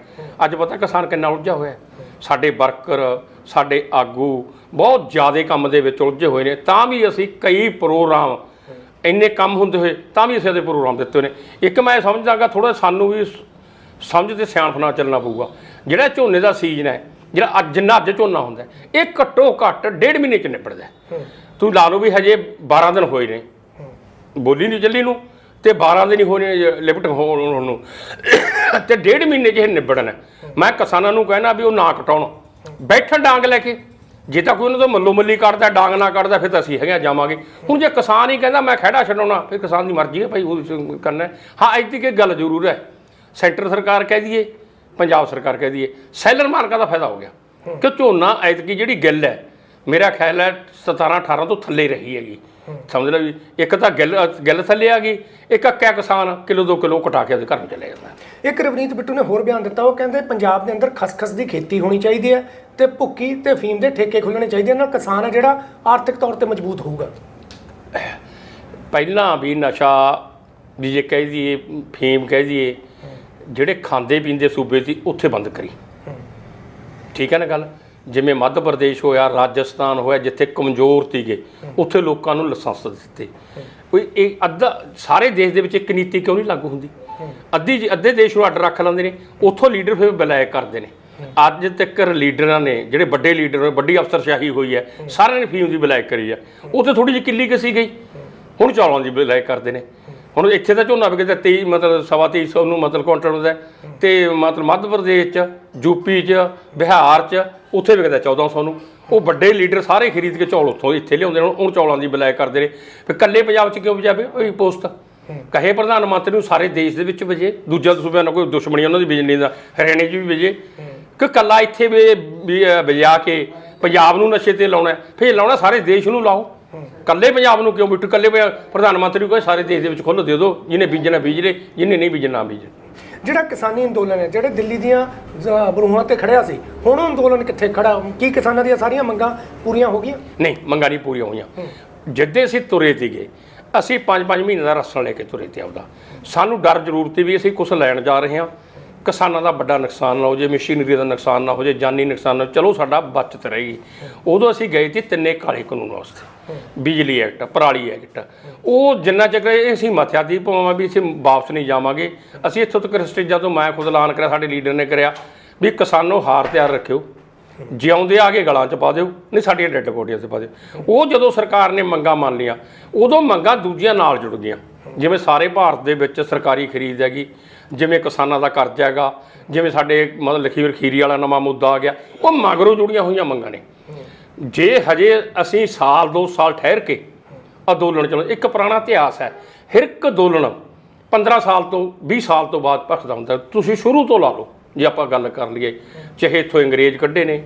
S2: ਅੱਜ ਪਤਾ ਕਿਸਾਨ ਕਿੰਨਾ ਉਲਝਾ ਹੋਇਆ ਸਾਡੇ ਵਰਕਰ ਸਾਡੇ ਆਗੂ ਬਹੁਤ ਜ਼ਿਆਦਾ ਕੰਮ ਦੇ ਵਿੱਚ ਉਲਝੇ ਹੋਏ ਨੇ ਤਾਂ ਵੀ ਅਸੀਂ ਕਈ ਪ੍ਰੋਗਰਾਮ ਇੰਨੇ ਕੰਮ ਹੁੰਦੇ ਹੋਏ ਤਾਂ ਵੀ ਅਸੀਂ ਇਹਦੇ ਪ੍ਰੋਗਰਾਮ ਦਿੱਤੇ ਹੋਏ ਨੇ। ਇੱਕ ਮੈਂ ਸਮਝਦਾਗਾ ਥੋੜਾ ਸਾਨੂੰ ਵੀ ਸਮਝ ਤੇ ਸਿਆਣਪ ਨਾਲ ਚੱਲਣਾ ਪਊਗਾ। ਜਿਹੜਾ ਝੋਨੇ ਦਾ ਸੀਜ਼ਨ ਹੈ ਜਿਹੜਾ ਅੱਜ ਜਿੰਨਾ ਅੱਜ ਝੋਨਾ ਹੁੰਦਾ ਇਹ ਘੱਟੋ ਘੱਟ ਡੇਢ ਮਹੀਨੇ ਚ ਨਿਬੜਦਾ ਹੈ। ਤੂੰ ਲਾ ਲਓ ਵੀ ਹਜੇ 12 ਦਿਨ ਹੋਏ ਨੇ। ਬੋਲੀ ਨਹੀਂ ਚੱਲੀ ਨੂੰ ਤੇ 12 ਦਿਨ ਹੀ ਹੋਣੇ ਲਿਫਟ ਹੋਣ ਨੂੰ। ਤੇ ਡੇਢ ਮਹੀਨੇ 'ਚ ਇਹ ਨਿਬੜਨਾ। ਮੈਂ ਕਿਸਾਨਾਂ ਨੂੰ ਕਹਿਣਾ ਵੀ ਉਹ ਨਾ ਕਟਾਉਣ। ਬੈਠਣ ਡਾਂਗ ਲੈ ਕੇ। ਜੇ ਤਾਂ ਕੋਈ ਉਹਨਾਂ ਤੋਂ ਮੱਲੋ ਮੱਲੀ ਕੱਢਦਾ ਡਾਂਗ ਨਾ ਕੱਢਦਾ ਫਿਰ ਤਾਂ ਅਸੀਂ ਹੈਗੇ ਜਾਵਾਂਗੇ। ਹੁਣ ਜੇ ਕਿਸਾਨ ਹੀ ਕਹਿੰਦਾ ਮੈਂ ਖਹਿੜਾ ਛਡਾਉਣਾ ਫਿਰ ਕਿਸਾਨ ਦੀ ਮਰਜ਼ੀ ਹੈ ਭਾਈ ਉਹ ਕਰਨਾ ਹੈ। ਹਾਂ ਇੱਥੇ ਇੱਕ ਗੱਲ ਜ਼ਰੂਰ ਹੈ। ਸੈਂਟਰ ਸਰਕਾਰ ਕਹਿ ਦਈਏ ਪੰਜਾਬ ਸਰਕਾਰ ਕਹਿ ਦਈਏ ਸੈਲਰ ਮਾਰਕਾ ਦਾ ਫਾਇਦਾ ਹੋ ਗਿਆ। ਕਿ ਝੋਨਾ ਐਤਕੀ ਜਿਹੜੀ ਗਿੱਲ ਹੈ ਮੇਰਾ ਖਿਆਲ ਹੈ 17 18 ਤੋਂ ਥੱਲੇ ਰਹੀ ਹੈਗੀ। ਸਮਝ ਲਓ ਵੀ ਇੱਕ ਤਾਂ ਗਿੱਲ ਗਿੱਲ ਥੱਲੇ ਆ ਗਈ ਇੱਕ ਅੱਕਿਆ ਕਿਸਾਨ ਕਿਲੋ ਦੋ ਕਿਲੋ ਕਟਾ ਕੇ ਉਹਦੇ ਘਰ ਨੂੰ ਚਲੇ ਜਾਂਦਾ।
S1: ਇੱਕ ਰਵਨੀਤ ਬਿੱਟੂ ਨੇ ਹੋਰ ਬਿਆਨ ਦਿੱਤਾ, ਉਹ ਕਹਿੰਦੇ ਪੰਜਾਬ ਦੇ ਅੰਦਰ ਖਸਖਸ ਦੀ ਖੇਤੀ ਹੋਣੀ ਚਾਹੀਦੀ ਹੈ ਤੇ ਭੁੱਕੀ ਤੇ ਫੀਮ ਦੇ ਠੇਕੇ ਖੁੱਲਣੇ ਚਾਹੀਦੇ ਨਾਲ ਕਿਸਾਨ ਹੈ ਜਿਹੜਾ ਆਰਥਿਕ ਤੌਰ ਤੇ ਮਜ਼ਬੂਤ ਹੋਊਗਾ।
S2: ਪਹਿਲਾਂ ਵੀ ਨਸ਼ਾ ਵੀ ਜੇ ਕਹਿ ਦਈਏ, ਫੀਮ ਕਹਿ ਦਈਏ, ਜਿਹੜੇ ਖਾਂਦੇ ਪੀਂਦੇ ਸੂਬੇ ਸੀ, ਉੱਥੇ ਬੰਦ ਕਰੀ। ਠੀਕ ਹੈ ਨਾ ਗੱਲ? ਜਿਵੇਂ ਮੱਧ ਪ੍ਰਦੇਸ਼ ਹੋਇਆ, ਰਾਜਸਥਾਨ ਹੋਇਆ, ਜਿੱਥੇ ਕਮਜ਼ੋਰ ਸੀਗੇ, ਉੱਥੇ ਲੋਕਾਂ ਨੂੰ ਲਾਇਸੈਂਸ ਦਿੱਤੇ। ਕੋਈ ਇਹ ਅੱਧਾ, ਸਾਰੇ ਦੇਸ਼ ਦੇ ਵਿੱਚ ਇੱਕ ਨੀਤੀ ਕਿਉਂ ਨਹੀਂ ਲਾਗੂ ਹੁੰਦੀ? ਅੱਧੀ ਜੀ- ਅੱਧੇ ਦੇਸ਼ ਨੂੰ ਅੱਡ ਰੱਖ ਲੈਂਦੇ ਨੇ, ਉੱਥੋਂ ਲੀਡਰ ਫਿਰ ਬਲੈਕ ਕਰਦੇ ਨੇ। ਅੱਜ ਤੱਕ ਲੀਡਰਾਂ ਨੇ, ਜਿਹੜੇ ਵੱਡੇ ਲੀਡਰ ਹੋਏ ਵੱਡੀ ਅਫਸਰਸ਼ਾਹੀ ਹੋਈ ਹੈ, ਸਾਰਿਆਂ ਨੇ ਫੀਮ ਦੀ ਬਲੈਕ ਕਰੀ ਹੈ। ਉੱਥੇ ਥੋੜੀ ਜਿਹੀ ਕਿੱਲੀ ਕਸੀ ਗਈ। ਹੁਣ ਚੌਲਾਂ ਦੀ ਬਲੈਕ ਕਰਦੇ ਨੇ। ਹੁਣ ਇੱਥੇ ਤਾਂ ਝੋਨਾ ਵਿਕਦਾ 23 ਮਤਲਬ ਸਵਾ 2300 ਨੂੰ ਮਤਲਬ ਕੁਇੰਟਲ ਹੁੰਦਾ ਹੈ। ਤੇ ਮਤਲਬ ਮੱਧ ਪ੍ਰਦੇਸ਼ ਚ ਯੂਪੀ ਚ, ਬਿਹਾਰ ਚ, ਉੱਥੇ ਵਿਕਦਾ 1400 ਨੂੰ। ਉਹ ਵੱਡੇ ਲੀਡਰ ਸਾਰੇ ਖਰੀਦ ਕੇ ਚੌਲ ਉੱਥੋਂ ਇੱਥੇ ਲਿਆਉਂਦੇ ਨੇ। ਹੁਣ ਚੌਲਾਂ ਦੀ ਬਲੈਕ ਕਰਦੇ ਨੇ। ਫਿਰ ਕੱਲੇ ਪੰਜਾਬ ਚ ਕਿਉਂ ਜਾਵੇ ਕੋਈ ਪੋਸਟ? ਕਹੇ ਪ੍ਰਧਾਨ ਮੰਤਰੀ ਨੂੰ ਸਾਰੇ ਦੇਸ਼ ਦੇ ਵਿੱਚ ਵਜੇ ਦੂਜਾ ਸੂਬਿਆਂ ਨਾਲ ਕੋਈ ਦੁਸ਼ਮਣੀ ਉਹਨਾਂ ਦੀ ਬਿਜਲੀ ਦਾ ਹਰਿਆਣੇ 'ਚ ਵੀ ਵਜੇ। ਕਿ ਕੱਲਾ ਇੱਥੇ ਵਜਾ ਕੇ ਪੰਜਾਬ ਨੂੰ ਨਸ਼ੇ ਤੇ ਲਾਉਣਾ ਫਿਰ ਲਾਉਣਾ ਸਾਰੇ ਦੇਸ਼ ਨੂੰ ਲਾਓ। ਕੱਲੇ ਪੰਜਾਬ ਨੂੰ ਕਿਉਂ ਬਿੱਟੂ ਕੱਲੇ ਪ੍ਰਧਾਨ ਮੰਤਰੀ ਨੂੰ ਕਹੇ ਸਾਰੇ ਦੇਸ਼ ਦੇ ਵਿੱਚ ਖੁੱਲ੍ਹ ਦੇ ਦਿਓ ਜਿਹਨੇ ਬੀਜਣਾ ਬੀਜ ਲੇ ਜਿਹਨੇ ਨਹੀਂ ਬੀਜਣਾ ਬੀਜ।
S1: ਜਿਹੜਾ ਕਿਸਾਨੀ ਅੰਦੋਲਨ ਹੈ ਜਿਹੜੇ ਦਿੱਲੀ ਦੀਆਂ ਬਰੂਹਾਂ ਤੇ ਖੜਿਆ ਸੀ ਹੁਣ ਉਹ ਅੰਦੋਲਨ ਕਿੱਥੇ ਖੜਾ? ਕੀ ਕਿਸਾਨਾਂ ਦੀਆਂ ਸਾਰੀਆਂ ਮੰਗਾਂ ਪੂਰੀਆਂ ਹੋ ਗਈਆਂ?
S2: ਨਹੀਂ ਮੰਗਾਂ ਨਹੀਂ ਪੂਰੀਆਂ ਹੋਈਆਂ। ਜਿੱਦੇ ਅਸੀਂ ਤੁਰੇ ਸੀਗੇ ਅਸੀਂ 5-5 ਮਹੀਨੇ ਦਾ ਰਸਣ ਲੈ ਕੇ ਤੁਰੇ ਤੇ ਆਉਦਾ। ਸਾਨੂੰ ਡਰ ਜ਼ਰੂਰ ਸੀ ਵੀ ਅਸੀਂ ਕੁਝ ਲੈਣ ਜਾ ਰਹੇ ਹਾਂ। ਕਿਸਾਨਾਂ ਦਾ ਵੱਡਾ ਨੁਕਸਾਨ ਨਾ ਹੋ ਜੇ, ਮਸ਼ੀਨਰੀ ਦਾ ਨੁਕਸਾਨ ਨਾ ਹੋ ਜੇ, ਜਾਨੀ ਨੁਕਸਾਨ ਨਾ ਚਲੋ ਸਾਡਾ ਬਚਤ ਰਹੇਗੀ। ਉਦੋਂ ਅਸੀਂ ਗਏ ਸੀ ਤਿੰਨੇ ਕਾਲੇ ਕਾਨੂੰਨ ਵਾਸਤੇ। ਬਿਜਲੀ ਐਕਟ, ਪਰਾਲੀ ਐਕਟ। ਉਹ ਜਿੰਨਾ ਚਿਰ ਇਹ ਅਸੀਂ ਮਥਿਆ ਦੀ ਪਾਵਾਂ ਵੀ ਅਸੀਂ ਵਾਪਸ ਨਹੀਂ ਜਾਵਾਂਗੇ, ਅਸੀਂ ਇੱਥੋਂ ਤੱਕ ਸਟੇਜਾਂ ਤੋਂ ਮੈਂ ਖੁਦ ਐਲਾਨ ਕਰਿਆ, ਸਾਡੇ ਲੀਡਰ ਨੇ ਕਰਿਆ ਵੀ ਕਿਸਾਨੋ ਹਾਰ ਤਿਆਰ ਰੱਖਿਓ। ਜਿਉਂਦੇ ਆ ਕੇ ਗਲਾਂ 'ਚ ਪਾ ਦਿਓ, ਨਹੀਂ ਸਾਡੀਆਂ ਡੈੱਡ ਬੋਡੀਆਂ 'ਚ ਪਾ ਦਿਓ। ਉਹ ਜਦੋਂ ਸਰਕਾਰ ਨੇ ਮੰਗਾਂ ਮੰਨ ਲਈਆਂ, ਉਦੋਂ ਮੰਗਾਂ ਦੂਜੀਆਂ ਨਾਲ ਜੁੜ ਗਈਆਂ। ਜਿਵੇਂ ਸਾਰੇ ਭਾਰਤ ਦੇ ਵਿੱਚ ਸਰਕਾਰੀ ਖਰੀਦ ਹੈਗੀ, ਜਿਵੇਂ ਕਿਸਾਨਾਂ ਦਾ ਕਰਜ਼ਾ ਹੈਗਾ, ਜਿਵੇਂ ਸਾਡੇ ਮਤਲਬ ਲਖੀਰ ਖੀਰੀ ਵਾਲਾ ਨਵਾਂ ਮੁੱਦਾ ਆ ਗਿਆ, ਉਹ ਮਗਰੋਂ ਜੁੜੀਆਂ ਹੋਈਆਂ ਮੰਗਾਂ ਨੇ। ਜੇ ਹਜੇ ਅਸੀਂ ਸਾਲ, ਦੋ ਸਾਲ ਠਹਿਰ ਕੇ ਅੰਦੋਲਨ ਚਲੋ ਇੱਕ ਪੁਰਾਣਾ ਇਤਿਹਾਸ ਹੈ, ਹਰ ਇੱਕ ਅੰਦੋਲਨ 15 ਸਾਲ ਤੋਂ 20 ਸਾਲ ਤੋਂ ਬਾਅਦ ਭਖਦਾ ਹੁੰਦਾ, ਤੁਸੀਂ ਸ਼ੁਰੂ ਤੋਂ ਲਾ ਲਓ। ਜੇ ਆਪਾਂ ਗੱਲ ਕਰ ਲਈਏ, ਚਾਹੇ ਇੱਥੋਂ ਅੰਗਰੇਜ਼ ਕੱਢੇ ਨੇ,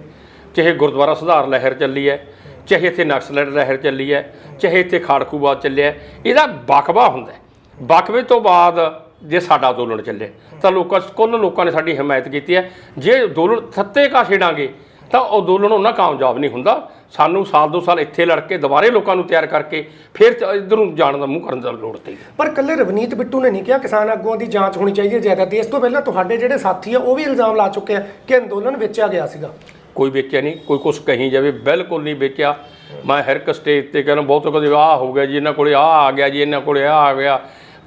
S2: ਚਾਹੇ ਗੁਰਦੁਆਰਾ ਸੁਧਾਰ ਲਹਿਰ ਚੱਲੀ ਹੈ, ਚਾਹੇ ਇੱਥੇ ਨਕਸਲੈਂਡ ਲਹਿਰ ਚੱਲੀ ਹੈ, ਚਾਹੇ ਇੱਥੇ ਖਾੜਕੂਬਾਦ ਚੱਲਿਆ, ਇਹਦਾ ਬਕਵਾ ਹੁੰਦਾ ਹੈ। ਤੋਂ ਬਾਅਦ ਜੇ ਸਾਡਾ ਅੰਦੋਲਨ ਚੱਲੇ ਤਾਂ ਲੋਕਾਂ, ਕੁੱਲ ਲੋਕਾਂ ਨੇ ਸਾਡੀ ਹਮਾਇਤ ਕੀਤੀ ਹੈ ਜੇ ਅੰਦੋਲਨ ਥੱਤੇ ਕਾ ਛੇੜਾਂਗੇ ਤਾਂ ਉਹ ਅੰਦੋਲਨ ਉਹਨਾਂ ਕਾਮਯਾਬ ਨਹੀਂ ਹੁੰਦਾ। ਸਾਨੂੰ ਸਾਲ ਦੋ ਸਾਲ ਇੱਥੇ ਲੜ ਕੇ ਦੁਬਾਰੇ ਲੋਕਾਂ ਨੂੰ ਤਿਆਰ ਕਰਕੇ ਫਿਰ ਇਧਰ ਨੂੰ ਜਾਣ ਦਾ ਮੂੰਹ ਕਰਨ ਦਾ ਲੋੜ ਤੇ
S1: ਪਰ ਕੱਲੇ ਰਵਨੀਤ ਬਿੱਟੂ ਨੇ ਨਹੀਂ ਕਿਹਾ ਕਿਸਾਨ ਆਗੂਆਂ ਦੀ ਜਾਂਚ ਹੋਣੀ ਚਾਹੀਦੀ ਹੈ ਜ਼ਿਆਦਾ ਇਸ ਤੋਂ ਪਹਿਲਾਂ ਤੁਹਾਡੇ ਜਿਹੜੇ ਸਾਥੀ ਆ ਉਹ ਵੀ ਇਲਜ਼ਾਮ ਲਾ ਚੁੱਕੇ ਆ ਕਿ ਅੰਦੋਲਨ ਵੇਚਿਆ ਗਿਆ ਸੀਗਾ।
S2: ਕੋਈ ਵੇਚਿਆ ਨਹੀਂ ਕੋਈ ਕੁਛ ਕਹੀ ਜਾਵੇ ਬਿਲਕੁਲ ਨਹੀਂ ਵੇਚਿਆ। ਮੈਂ ਹਰ ਇੱਕ ਸਟੇਜ ਤੇ ਕਹਿੰਦਾ ਬਹੁਤ ਕਦੇ ਆਹ ਹੋ ਗਿਆ ਜੀ ਇਹਨਾਂ ਕੋਲੇ ਆਹ ਆ ਗਿਆ ਜੀ ਇਹਨਾਂ ਕੋਲੇ ਆਹ ਆ ਗਿਆ।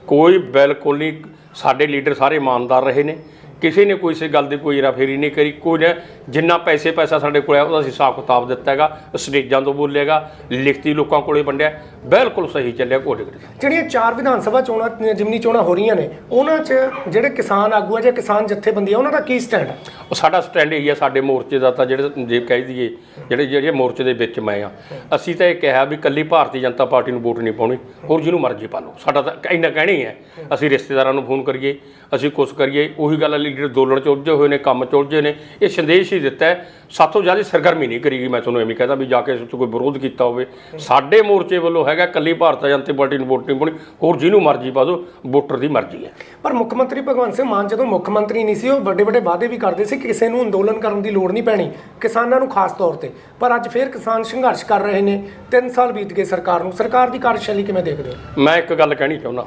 S2: ਕੋਈ ਬਿਲਕੁਲ ਨਹੀਂ ਸਾਡੇ ਲੀਡਰ ਸਾਰੇ ਇਮਾਨਦਾਰ ਰਹੇ ਨੇ। ਕਿਸੇ ਨੇ ਕੋਈ ਇਸੇ ਗੱਲ ਦੀ ਕੋਈ ਰਾਫੇਰੀ ਨਹੀਂ ਕਰੀ। ਕੋਈ ਨੇ ਜਿੰਨਾ ਪੈਸੇ ਪੈਸਾ ਸਾਡੇ ਕੋਲ ਆ ਉਹਦਾ ਅਸੀਂ ਹਿਸਾਬ ਕਿਤਾਬ ਦਿੱਤਾ ਹੈਗਾ ਸਟੇਜਾਂ ਤੋਂ ਬੋਲੇਗਾ ਲਿਖਤੀ ਲੋਕਾਂ ਕੋਲੇ ਵੰਡਿਆ ਬਿਲਕੁਲ ਸਹੀ ਚੱਲਿਆ ਕੋਡੇ
S1: ਜਿਹੜੀਆਂ ਚਾਰ ਵਿਧਾਨ ਸਭਾ ਚੋਣਾਂ ਜਿਮਨੀ ਚੋਣਾਂ ਹੋ ਰਹੀਆਂ ਨੇ ਉਹਨਾਂ 'ਚ ਜਿਹੜੇ ਕਿਸਾਨ ਆਗੂ ਆ ਜਾਂ ਕਿਸਾਨ ਜਥੇਬੰਦੀ ਆ ਉਹਨਾਂ ਦਾ ਕੀ ਸਟੈਂਡ ਹੈ
S2: ਉਹ ਸਾਡਾ ਸਟੈਂਡ ਇਹੀ ਆ ਸਾਡੇ ਮੋਰਚੇ ਦਾ ਤਾਂ ਜਿਹੜੇ ਜੇ ਕਹਿ ਦਈਏ ਜਿਹੜੇ ਜਿਹੜੇ ਮੋਰਚੇ ਦੇ ਵਿੱਚ ਮੈਂ ਆ। ਅਸੀਂ ਤਾਂ ਇਹ ਕਿਹਾ ਵੀ ਕੱਲੀ ਭਾਰਤੀ ਜਨਤਾ ਪਾਰਟੀ ਨੂੰ ਵੋਟ ਨਹੀਂ ਪਾਉਣੀ ਹੋਰ ਜਿਹਨੂੰ ਮਰਜ਼ੀ ਪਾ ਲਓ। ਸਾਡਾ ਤਾਂ ਇੰਨਾ ਕਹਿਣਾ ਹੀ ਹੈ ਅਸੀਂ ਰਿਸ਼ਤੇਦਾਰਾਂ ਨੂੰ ਫੋਨ ਕਰੀਏ ਅਸੀਂ ਕੁਛ ਕਰੀਏ ਉਹੀ ਗੱਲ ਲੀਡਰ ਦੋਲਣ ਚ ਉਲਝੇ ਹੋਏ ਨੇ ਕੰਮ ਚ ਉਲਝੇ ਨੇ। ਇਹ ਸੰਦੇਸ਼ ਹੀ ਦਿੱਤਾ ਹੈ। ਸਾਥੋਂ ਜ਼ਿਆਦਾ ਸਰਗਰਮੀ ਨਹੀਂ ਕਰੀਗੀ ਮੈਂ ਤੁਹਾਨੂੰ ਐਵੇਂ ਕਹਦਾ ਵੀ ਜਾ ਕੇ ਇਸ ਤੋਂ ਕੋਈ ਵਿਰੋਧ ਕੀਤਾ ਹੋਵੇ। ਸਾਡੇ ਮੋਰਚੇ ਵੱਲੋਂ ਹੈਗਾ ਕੱਲੀ ਭਾਰਤੀ ਜਨਤਾ ਪਾਰਟੀ ਨੂੰ ਵੋਟ ਨਹੀਂ ਪਾਉਣੀ ਹੋਰ ਜਿਹਨੂੰ ਮਰਜ਼ੀ ਪਾ ਦਿਓ ਵੋਟਰ ਦੀ ਮਰਜ਼ੀ ਹੈ।
S1: ਪਰ ਮੁੱਖ ਮੰਤਰੀ ਭਗਵੰਤ ਸਿੰਘ ਮਾਨ ਜਦੋਂ ਮੁੱਖ ਮੰਤਰੀ ਨਹੀਂ ਸੀ ਉਹ ਵੱਡੇ ਵੱਡੇ ਵਾਅਦੇ ਵੀ ਕਰਦੇ ਸੀ ਕਿ ਕਿਸੇ ਨੂੰ ਅੰਦੋਲਨ ਕਰਨ ਦੀ ਲੋੜ ਨਹੀਂ ਪੈਣੀ ਕਿਸਾਨਾਂ ਨੂੰ ਖਾਸ ਤੌਰ ਤੇ। ਪਰ ਅੱਜ ਫੇਰ ਕਿਸਾਨ ਸੰਘਰਸ਼ ਕਰ ਰਹੇ ਨੇ। 3 ਸਾਲ ਬੀਤ ਗਏ ਸਰਕਾਰ ਨੂੰ। ਸਰਕਾਰ ਦੀ ਕਾਰਜਸ਼ੈਲੀ ਕਿਵੇਂ ਦੇਖਦੇ ਹੋ?
S2: ਮੈਂ ਇੱਕ ਗੱਲ ਕਹਿਣੀ ਚਾਹੁੰਦਾ।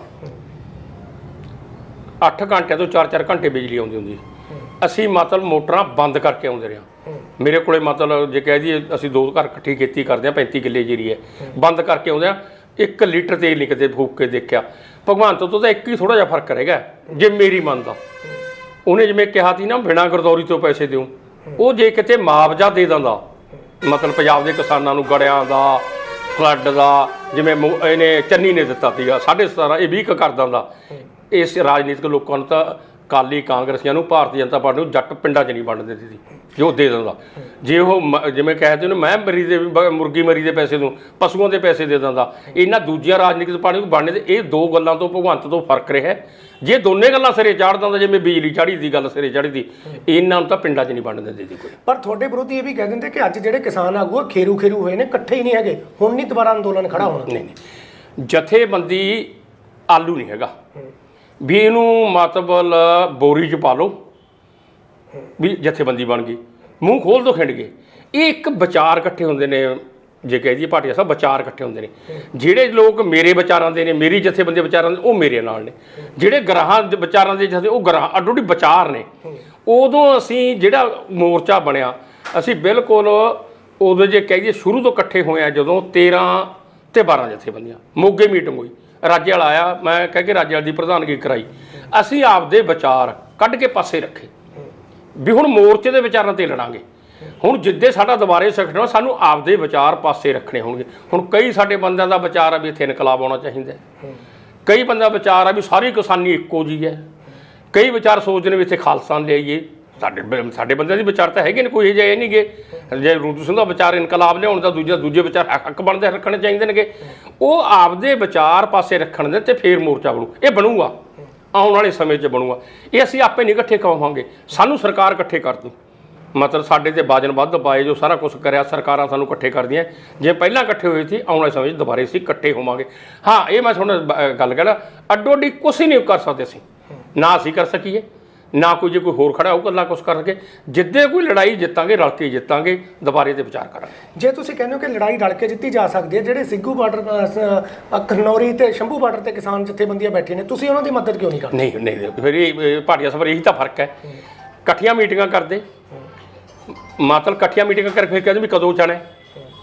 S2: 8 ਘੰਟਿਆਂ ਤੋਂ 4-4 ਘੰਟੇ ਬਿਜਲੀ ਆਉਂਦੀ ਹੁੰਦੀ ਅਸੀਂ ਮਤਲਬ ਮੋਟਰਾਂ ਬੰਦ ਕਰਕੇ ਆਉਂਦੇ ਰਹੇ ਹਾਂ। ਮੇਰੇ ਕੋਲੇ ਮਤਲਬ ਜੇ ਕਹਿ ਦਈਏ ਅਸੀਂ ਦੋ ਘਰ ਇਕੱਠੀ ਖੇਤੀ ਕਰਦੇ ਆ 35 ਕਿੱਲੇ ਜੀਰੀ ਹੈ, ਬੰਦ ਕਰਕੇ ਆਉਂਦੇ ਆ 1 ਲੀਟਰ ਤੇਲ ਨਹੀਂ ਕਿਤੇ ਫੂਕ ਕੇ ਦੇਖਿਆ। ਭਗਵੰਤ ਤੋਂ ਤਾਂ ਇੱਕ ਹੀ ਥੋੜਾ ਜਿਹਾ ਫ਼ਰਕ ਰਹੇਗਾ ਜੇ ਮੇਰੀ ਮੰਨਦਾ ਉਹਨੇ ਜਿਵੇਂ ਕਿਹਾ ਸੀ ਨਾ, ਬਿਨਾਂ ਗਰਦੌਰੀ ਤੋਂ ਪੈਸੇ ਦਿਓ ਉਹ ਜੇ ਕਿਤੇ ਮੁਆਵਜ਼ਾ ਦੇ ਦਿੰਦਾ, ਮਤਲਬ ਪੰਜਾਬ ਦੇ ਕਿਸਾਨਾਂ ਨੂੰ ਗੜਿਆਂ ਦਾ, ਫਲੱਡ ਦਾ, ਜਿਵੇਂ ਇਹਨੇ ਚੰਨੀ ਨੇ ਦਿੱਤਾ ਸੀਗਾ 17.5 ਇਹ 20 ਕੁ ਕਰ ਦਿੰਦਾ। ਇਸ ਰਾਜਨੀਤਿਕ ਲੋਕਾਂ ਨੂੰ ਤਾਂ ਕਾਲੀ ਕਾਂਗਰਸੀਆਂ ਨੂੰ ਭਾਰਤੀ ਜਨਤਾ ਪਾਰਟੀ ਨੂੰ ਜੱਟ ਪਿੰਡਾਂ 'ਚ ਨਹੀਂ ਵੰਡ ਦਿੰਦੀ ਸੀ ਜੋ ਦੇ ਦਿੰਦਾ। ਜੇ ਉਹ ਮ- ਜਿਵੇਂ ਕਹਿੰਦੇ ਨੇ ਮੈਂ ਮਰੀ ਦੇ ਬ- ਮੁਰਗੀ ਮਰੀ ਦੇ ਪੈਸੇ ਦੂੰ ਪਸ਼ੂਆਂ ਦੇ ਪੈਸੇ ਦੇ ਦਿੰਦਾ। ਇਹਨਾਂ ਦੂਜੀਆਂ ਰਾਜਨੀਤਿਕ ਪਾਰਟੀ ਨੂੰ ਬਣਨੇ ਤੇ ਇਹ ਦੋ ਗੱਲਾਂ ਤੋਂ ਭਗਵੰਤ ਤੋਂ ਫ਼ਰਕ ਰਿਹਾ। ਹੈ। ਜੇ ਦੋਨੇ ਗੱਲਾਂ ਸਿਰੇ ਚਾੜ ਦਿੰਦਾ ਜਿਵੇਂ ਬਿਜਲੀ ਚਾੜੀ ਦੀ ਗੱਲ ਸਿਰੇ ਚੜ੍ਹੀ ਦੀ ਇਹਨਾਂ ਨੂੰ ਤਾਂ ਪਿੰਡਾਂ 'ਚ ਨਹੀਂ ਵੰਡ ਦਿੰਦੀ ਸੀ ਕੋਈ।
S1: ਪਰ ਤੁਹਾਡੇ ਵਿਰੋਧੀ ਇਹ ਵੀ ਕਹਿ ਦਿੰਦੇ ਕਿ ਅੱਜ ਜਿਹੜੇ ਕਿਸਾਨ ਆਗੂ ਆ ਖੇਰੂ ਖੇਰੂ ਹੋਏ ਨੇ ਇਕੱਠੇ ਹੀ ਨਹੀਂ ਹੈਗੇ। ਹੁਣ ਨਹੀਂ ਦੁਬਾਰਾ ਅੰਦੋਲਨ ਖੜਾ ਹੋਣਾ।
S2: ਨਹੀਂ ਨਹੀਂ। ਜਥੇਬੰਦੀ ਆਲੂ ਨਹੀਂ ਹੈਗਾ। ਵੀ ਇਹਨੂੰ ਮਤਲਬ ਬੋਰੀ 'ਚ ਪਾ ਲਓ। ਵੀ ਜਥੇਬੰਦੀ ਬਣ ਗਈ। ਮੂੰਹ ਖੋਲ ਦੋ ਖਿੰਡ ਗਏ ਇਹ ਇੱਕ ਵਿਚਾਰ ਇਕੱਠੇ ਹੁੰਦੇ ਨੇ, ਜੇ ਕਹਿ ਦਈਏ ਭਾਟੀਆ ਸਾਹਿਬ, ਵਿਚਾਰ ਇਕੱਠੇ ਹੁੰਦੇ ਨੇ। ਜਿਹੜੇ ਲੋਕ ਮੇਰੇ ਵਿਚਾਰਾਂ ਦੇ ਨੇ, ਮੇਰੀ ਜਥੇਬੰਦੀ ਵਿਚਾਰਾਂ ਦੇ, ਉਹ ਮੇਰੇ ਨਾਲ ਨੇ। ਜਿਹੜੇ ਗ੍ਰਾਹਾਂ ਦੇ ਵਿਚਾਰਾਂ ਦੇ ਜਥੇ ਉਹ ਗ੍ਰਾਹ ਅੱਡੋ ਅੱਡੀ ਵਿਚਾਰ ਨੇ। ਉਦੋਂ ਅਸੀਂ ਜਿਹੜਾ ਮੋਰਚਾ ਬਣਿਆ, ਅਸੀਂ ਬਿਲਕੁਲ ਉਦੋਂ ਜੇ ਕਹੀਏ ਸ਼ੁਰੂ ਤੋਂ ਇਕੱਠੇ ਹੋਏ ਆ, ਜਦੋਂ 13 ਤੇ 12 ਜਥੇਬੰਦੀਆਂ, ਮੋਗੇ ਮੀਟਿੰਗ ਹੋਈ ਰਾਜੇ ਵਾਲਾ ਆਇਆ, ਮੈਂ ਕਹਿ ਕੇ ਰਾਜੇ ਵਾਲੇ ਦੀ ਪ੍ਰਧਾਨਗੀ ਕਰਾਈ। ਅਸੀਂ ਆਪਦੇ ਵਿਚਾਰ ਕੱਢ ਕੇ ਪਾਸੇ ਰੱਖੇ। ਵੀ ਹੁਣ ਮੋਰਚੇ ਦੇ ਵਿਚਾਰਾਂ ਤੇ ਲੜਾਂਗੇ। ਹੁਣ ਜਿੱਦੇ ਸਾਡਾ ਦੁਬਾਰੇ ਸਿੱਖਣਾ ਸਾਨੂੰ ਆਪਦੇ ਵਿਚਾਰ ਪਾਸੇ ਰੱਖਣੇ ਹੋਣਗੇ। ਹੁਣ ਕਈ ਸਾਡੇ ਬੰਦਿਆਂ ਦਾ ਵਿਚਾਰ ਆ ਵੀ ਇੱਥੇ ਇਨਕਲਾਬ ਆਉਣਾ ਚਾਹੀਦਾ। ਕਈ ਬੰਦਿਆਂ ਦਾ ਵਿਚਾਰ ਆ ਵੀ ਸਾਰੀ ਕਿਸਾਨੀ ਇੱਕੋ ਜੀ ਹੈ। ਕਈ ਵਿਚਾਰ ਸੋਚਦੇ ਨੇ ਵੀ ਇੱਥੇ ਖਾਲਸਾ ਲਿਆਈਏ। ਸਾਡੇ ਬ- ਸਾਡੇ ਬੰਦਿਆਂ ਦੀ ਵਿਚਾਰ ਤਾਂ ਹੈਗੇ ਨੇ, ਕੋਈ ਜਿਹੇ ਨਹੀਂਗੇ ਜੇ ਰੂਤੂ ਸਿੰਘ ਦਾ ਵਿਚਾਰ ਇਨਕਲਾਬ ਲਿਆਉਣ ਦਾ, ਦੂਜਾ, ਦੂਜੇ ਵਿਚਾਰ ਹੱਕ- ਹੱਕ ਬਣਦੇ ਰੱਖਣੇ ਚਾਹੀਦੇ ਨੇਗੇ। ਉਹ ਆਪਦੇ ਵਿਚਾਰ ਪਾਸੇ ਰੱਖਣ ਦੇ ਤੇ ਫੇਰ ਮੋਰਚਾ ਬਣੂ। ਇਹ ਬਣੂਗਾ। ਆਉਣ ਵਾਲੇ ਸਮੇਂ 'ਚ ਬਣੂਗਾ। ਇਹ ਅਸੀਂ ਆਪੇ ਨਹੀਂ ਇਕੱਠੇ ਕਹਾਂਗੇ ਸਾਨੂੰ ਸਰਕਾਰ ਇਕੱਠੇ ਕਰ ਦੂ ਮਤਲਬ ਸਾਡੇ ਤੇ ਬਾਜਨ ਵੱਧ ਪਾਏ, ਜੋ ਸਾਰਾ ਕੁਝ ਕਰਿਆ, ਸਰਕਾਰਾਂ ਸਾਨੂੰ ਇਕੱਠੇ ਕਰਦੀਆਂ। ਜੇ ਪਹਿਲਾਂ ਇਕੱਠੇ ਹੋਏ ਸੀ, ਆਉਣ ਵਾਲੇ ਸਮੇਂ 'ਚ ਦੁਬਾਰੇ ਅਸੀਂ ਇਕੱਠੇ ਹੋਵਾਂਗੇ। ਹਾਂ, ਇਹ ਮੈਂ ਤੁਹਾਨੂੰ ਬ- ਗੱਲ ਕਹਿਣਾ। ਅੱਡੋ ਅੱਡੀ ਕੁਛ ਹੀ ਨਹੀਂ ਕਰ ਸਕਦੇ ਅਸੀਂ। ਨਾ ਅਸੀਂ ਕਰ ਸਕੀਏ। ਨਾ ਕੋਈ ਜੇ ਕੋਈ ਹੋਰ ਖੜਾ ਉਹ ਕੱਲਾ ਕੁਛ ਕਰਕੇ ਜਿੱਦੇ ਕੋਈ ਲੜਾਈ ਜਿੱਤਾਂਗੇ ਰਲ ਕੇ ਜਿੱਤਾਂਗੇ ਦੁਬਾਰੇ ਤੇ ਵਿਚਾਰ ਕਰਾਂਗੇ।
S1: ਜੇ ਤੁਸੀਂ ਕਹਿੰਦੇ ਹੋ ਕਿ ਲੜਾਈ ਰਲ ਕੇ ਜਿੱਤੀ ਜਾ ਸਕਦੀ ਹੈ ਜਿਹੜੇ ਸਿੱਗੂ ਬਾਰਡਰ ਖਨੌਰੀ ਤੇ ਸ਼ੰਭੂ ਬਾਰਡਰ ਤੇ ਕਿਸਾਨ ਜਥੇਬੰਦੀਆਂ ਬੈਠੇ ਨੇ ਤੁਸੀਂ ਉਹਨਾਂ ਦੀ ਮਦਦ ਕਿਉਂ ਨਹੀਂ ਕਰਦੇ?
S2: ਨਹੀਂ ਨਹੀਂ ਫਿਰ ਇਹ ਭਾਟੀਆ ਸਫਰ ਇਹੀ ਤਾਂ ਫ਼ਰਕ ਹੈ। ਇਕੱਠੀਆਂ ਮੀਟਿੰਗਾਂ ਕਰਦੇ। ਮਾਤਲ ਇਕੱਠੀਆਂ ਮੀਟਿੰਗਾਂ ਕਰਕੇ ਫਿਰ ਕਹਿੰਦੇ ਵੀ ਕਦੋਂ ਜਾਣਾ?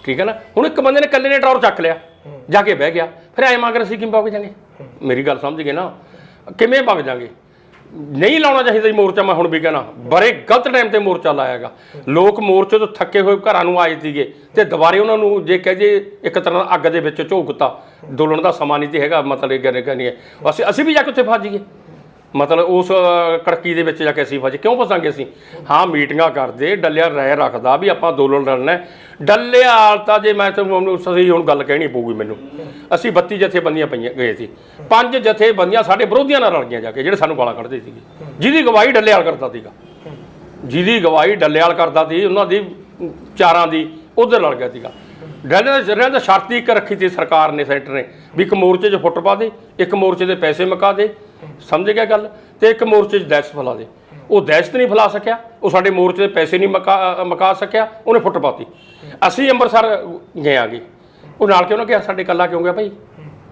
S2: ਠੀਕ ਹੈ ਨਾ? ਹੁਣ ਇੱਕ ਬੰਦੇ ਨੇ ਇਕੱਲੇ ਨੇ ਟੌਰ ਚੱਕ ਲਿਆ ਜਾ ਕੇ ਬਹਿ ਗਿਆ। ਫਿਰ ਐਂ ਮਗਰ ਅਸੀਂ ਕਿਵੇਂ ਜਾਾਂਗੇ ਮੇਰੀ ਗੱਲ ਸਮਝ ਗਏ ਨਾ। ਕਿਵੇਂ ਵਗ ਜਾਾਂਗੇ? ਨਹੀਂ ਲਾਉਣਾ ਚਾਹੀਦਾ ਜੀ ਮੋਰਚਾ, ਮੈਂ ਹੁਣ ਵੀ ਕਹਿਣਾ। ਬੜੇ ਗਲਤ ਟਾਈਮ ਤੇ ਮੋਰਚਾ ਲਾਇਆਗਾ। ਲੋਕ ਮੋਰਚੇ ਤੋਂ ਥੱਕੇ ਹੋਏ ਘਰਾਂ ਨੂੰ ਆਏ ਸੀਗੇ ਤੇ ਦੁਬਾਰੇ ਉਹਨਾਂ ਨੂੰ ਜੇ ਕਹੇ ਜੇ ਇੱਕ ਤਰ੍ਹਾਂ ਦਾ ਅੱਗ ਦੇ ਵਿੱਚ ਝੋਕਤਾ। ਦੋਲਣ ਦਾ ਸਮਾਂ ਨਹੀਂ ਤੇ ਹੈਗਾ, ਮਤਲਬ ਇਹ ਗੱਲ ਕਰਨੀ ਹੈ। ਅਸੀਂ ਅਸੀਂ ਵੀ ਜਾ ਕੇ ਉੱਥੇ ਫਸ ਜਾਈਏ। ਮਤਲਬ ਉਸ ਕੜਕੀ ਦੇ ਵਿੱਚ ਜਾ ਕੇ ਅਸੀਂ ਫਸ ਕਿਉਂ ਫਸਾਂਗੇ ਅਸੀਂ? ਹਾਂ, ਮੀਟਿੰਗਾਂ ਕਰਦੇ, ਡੱਲਿਆ ਰਾਇ ਰੱਖਦਾ ਵੀ ਆਪਾਂ ਅੰਦੋਲਨ ਲੜਨਾ ਹੈ। ਡੱਲਿਆਲ ਤਾਂ ਜੇ ਮੈਂ ਤੁਹਾਨੂੰ ਸਹੀ ਹੁਣ ਗੱਲ ਕਹਿਣੀ ਪਊਗੀ ਮੈਨੂੰ। ਅਸੀਂ 32 ਜਥੇਬੰਦੀਆਂ ਪਈਆਂ ਗਏ ਸੀ। ਪੰਜ ਜਥੇਬੰਦੀਆਂ ਸਾਡੇ ਵਿਰੋਧੀਆਂ ਨਾਲ ਰਲ ਗਈਆਂ ਜਾ ਕੇ, ਜਿਹੜੇ ਸਾਨੂੰ ਗਾਲਾਂ ਕੱਢਦੇ ਸੀਗੇ। ਜਿਹਦੀ ਗਵਾਹੀ ਡੱਲਿਆਲ ਕਰਦਾ ਸੀਗਾ। ਜਿਹਦੀ ਗਵਾਹੀ ਡੱਲਿਆਲ ਕਰਦਾ ਸੀ, ਉਹਨਾਂ ਦੀ ਚਾਰਾਂ ਦੀ ਉਧਰ ਲੜ ਗਿਆ ਸੀਗਾ। ਡੱਲਿਆਲ ਜਿਹੜਿਆਂ ਦਾ ਸ਼ਰਤ ਹੀ ਇੱਕ ਰੱਖੀ ਸੀ ਸਰਕਾਰ ਨੇ, ਸੈਂਟਰ ਨੇ, ਵੀ ਇੱਕ ਮੋਰਚੇ 'ਚ ਫੁੱਟ ਪਾ ਦੇ, ਇੱਕ ਮੋਰਚੇ ਦੇ ਪੈਸੇ ਮੁਕਾ ਦੇ ਸਮਝ ਗਿਆ ਗੱਲ? ਤੇ ਇੱਕ ਮੋਰਚੇ 'ਚ ਦਹਿਸ਼ਤ ਫੈਲਾ ਦੇ। ਉਹ ਦਹਿਸ਼ਤ ਨਹੀਂ ਫੈਲਾ ਸਕਿਆ ਉਹ ਸਾਡੇ ਮੋਰਚੇ ਦੇ ਪੈਸੇ ਨਹੀਂ ਮੁਕਾ ਮੁਕਾ ਸਕਿਆ ਉਹਨੇ ਫੁੱਟ ਪਾਤੀ। ਅਸੀਂ ਅੰਮ੍ਰਿਤਸਰ ਗਏ ਆਗੇ। ਉਹ ਨਾਲ ਕਿਉਂ ਨਾ ਗਿਆ? ਸਾਡੇ ਕੱਲਾ ਕਿਉਂ ਗਿਆ ਭਾਈ?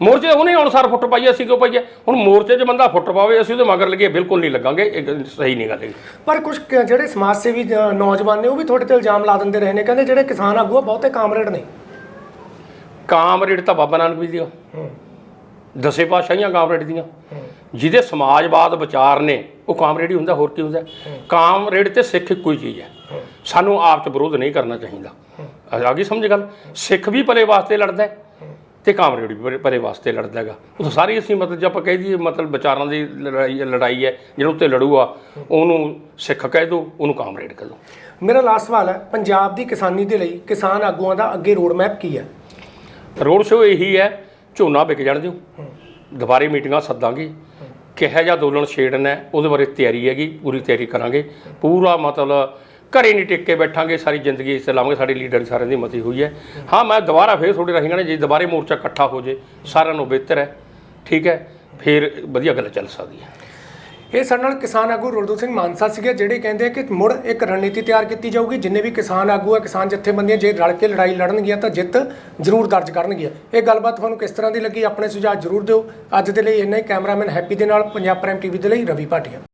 S2: ਮੋਰਚੇ ਉਹਨੇ ਅਨੁਸਾਰ ਫੁੱਟ ਪਾਈ ਅਸੀਂ ਕਿਉਂ ਪਾਈਏ? ਹੁਣ ਮੋਰਚੇ 'ਚ ਬੰਦਾ ਫੁੱਟ ਪਾਵੇ ਅਸੀਂ ਉਹਦੇ ਮਗਰ ਲੱਗੇ ਬਿਲਕੁਲ ਨਹੀਂ ਲੱਗਾਂਗੇ। ਇਹ ਸਹੀ ਨਹੀਂ ਗੱਲ ਹੈਗੀ।
S1: ਪਰ ਕੁਝ ਜਿਹੜੇ ਸਮਾਜ ਸੇਵੀ ਨੌਜਵਾਨ ਨੇ ਉਹ ਵੀ ਤੁਹਾਡੇ ਤੇ ਇਲਜ਼ਾਮ ਲਾ ਦਿੰਦੇ ਰਹੇ ਨੇ। ਕਹਿੰਦੇ ਜਿਹੜੇ ਕਿਸਾਨ ਆਗੂ ਆ ਬਹੁਤੇ ਕਾਮਰੇਡ ਨੇ।
S2: ਕਾਮਰੇਡ ਤਾਂ ਬਾਬਾ ਨਾਨਕ ਵੀ ਦੀਆਂ। ਦਸੇ ਪਾਤਸ਼ਾਹੀਆਂ ਕਾਮਰੇਡ ਦੀਆਂ। ਜਿਹਦੇ ਸਮਾਜਵਾਦ ਵਿਚਾਰ ਨੇ ਉਹ ਕਾਮਰੇਡ ਹੀ ਹੁੰਦਾ ਹੋਰ ਕੀ ਹੁੰਦਾ? ਕਾਮਰੇਡ ਤੇ ਸਿੱਖ ਇੱਕੋ ਹੀ ਚੀਜ਼ ਹੈ। ਸਾਨੂੰ ਆਪ ਚ ਵਿਰੋਧ ਨਹੀਂ ਕਰਨਾ ਚਾਹੀਦਾ। ਆ ਗਈ ਸਮਝ ਗੱਲ? ਸਿੱਖ ਵੀ ਭਲੇ ਵਾਸਤੇ ਲੜਦਾ ਤੇ ਕਾਮਰੇਡ ਵੀ ਭਲੇ- ਵਾਸਤੇ ਲੜਦਾ ਹੈਗਾ। ਉਹ ਤਾਂ ਸਾਰੀ ਅਸੀਂ ਮਤਲਬ ਜੇ ਆਪਾਂ ਕਹਿ ਦਈਏ ਮਤਲਬ ਵਿਚਾਰਾਂ ਦੀ ਲੜਾਈ ਲੜਾਈ ਹੈ ਜਿਹੜਾ ਉੱਤੇ ਲੜੂਗਾ ਉਹਨੂੰ ਸਿੱਖ ਕਹਿ ਦੋ ਉਹਨੂੰ ਕਾਮਰੇਡ ਕਹਿ ਦੋ।
S1: ਮੇਰਾ ਲਾਸਟ ਸਵਾਲ ਹੈ ਪੰਜਾਬ ਦੀ ਕਿਸਾਨੀ ਦੇ ਲਈ ਕਿਸਾਨ ਆਗੂਆਂ ਦਾ ਅੱਗੇ ਰੋਡ ਮੈਪ ਕੀ ਹੈ?
S2: ਰੋਡ ਸ਼ੋਅ ਇਹੀ ਹੈ ਝੋਨਾ ਵਿਕ ਜਾਣ ਦਿਓ। ਦੁਬਾਰੇ ਮੀਟਿੰਗਾਂ ਸੱਦਾਂਗੇ। ਕਿਹੋ ਜਿਹਾ ਅੰਦੋਲਨ ਛੇੜਨਾ ਹੈ, ਉਹਦੇ ਬਾਰੇ ਤਿਆਰੀ ਹੈਗੀ ਪੂਰੀ ਤਿਆਰੀ ਕਰਾਂਗੇ। ਪੂਰਾ ਮਤਲਬ ਘਰੇ ਨਹੀਂ ਟਿਕ ਕੇ ਬੈਠਾਂਗੇ ਸਾਰੀ ਜ਼ਿੰਦਗੀ ਇਸ ਲਾਵਾਂਗੇ ਸਾਡੇ ਲੀਡਰ ਸਾਰਿਆਂ ਦੀ ਮਤੀ ਹੋਈ ਹੈ। ਹਾਂ ਮੈਂ ਦੁਬਾਰਾ ਫੇਰ ਤੁਹਾਡੇ ਰਾਹੀਂ ਕਹਿੰਦਾ ਜੇ ਦੁਬਾਰੇ ਮੋਰਚਾ ਇਕੱਠਾ ਹੋ ਜੇ ਸਾਰਿਆਂ ਨੂੰ ਬਿਹਤਰ ਹੈ। ਠੀਕ ਹੈ ਫਿਰ ਵਧੀਆ ਗੱਲ ਚੱਲ ਸਕਦੀ ਹੈ।
S1: ਇਹ ਸਾਡੇ ਨਾਲ ਕਿਸਾਨ ਆਗੂ ਰੁਲਦੂ ਸਿੰਘ ਮਾਨਸਾ ਸੀਗੇ, ਜਿਹੜੇ ਕਹਿੰਦੇ ਆ ਕਿ ਮੁੜ ਇੱਕ ਰਣਨੀਤੀ ਤਿਆਰ ਕੀਤੀ ਜਾਊਗੀ। ਜਿੰਨੇ ਵੀ ਕਿਸਾਨ ਆਗੂ ਆ, ਕਿਸਾਨ ਜਥੇਬੰਦੀਆਂ ਜੇ ਰਲ ਕੇ ਲੜਾਈ ਲੜਨਗੀਆਂ ਤਾਂ ਜਿੱਤ ਜ਼ਰੂਰ ਦਰਜ ਕਰਨਗੀਆਂ। ਇਹ ਗੱਲਬਾਤ ਤੁਹਾਨੂੰ ਕਿਸ ਤਰ੍ਹਾਂ ਦੀ ਲੱਗੀ, ਆਪਣੇ ਸੁਝਾਅ ਜ਼ਰੂਰ ਦਿਓ। ਅੱਜ ਦੇ ਲਈ ਇੰਨਾ ਹੀ। ਕੈਮਰਾਮੈਨ ਹੈਪੀ ਦੇ ਨਾਲ, ਪੰਜਾਬ ਪ੍ਰਾਈਮ ਟੀਵੀ ਦੇ ਲਈ ਰਵੀ ਭਾਟੀਆ।